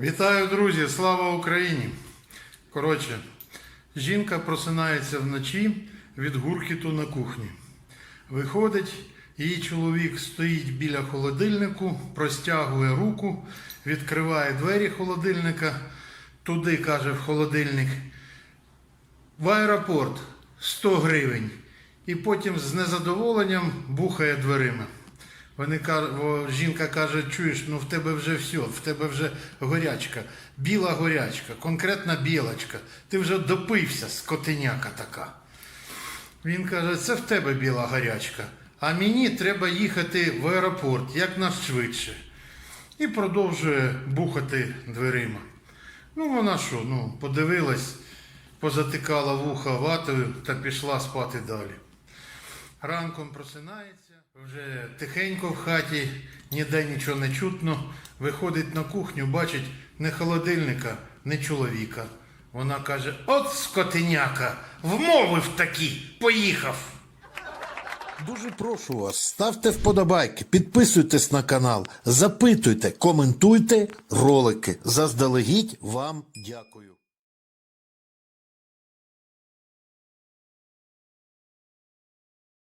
Вітаю, друзі! Слава Україні! Коротше, жінка просинається вночі від гуркіту на кухні. Виходить, її чоловік стоїть біля холодильнику, простягує руку, відкриває двері холодильника, туди каже в холодильник в аеропорт 100 гривень. І потім з незадоволенням бухає дверима. Вони жінка каже, чуєш, ну в тебе вже все, в тебе вже горячка, біла горячка, конкретна білочка. Ти вже допився, скотиняка така. Він каже, це в тебе біла гарячка, а мені треба їхати в аеропорт якнайшвидше. І продовжує бухати дверима. Ну, вона що, ну, подивилась, позатикала вуха ватою та пішла спати далі. Ранком просинається, вже тихенько в хаті, ніде нічого не чутно. Виходить на кухню, бачить не холодильника, не чоловіка. Вона каже: От скотиняка, вмовив таки, поїхав. Дуже прошу вас, ставте вподобайки, підписуйтесь на канал, запитуйте, коментуйте ролики. Заздалегідь вам дякую.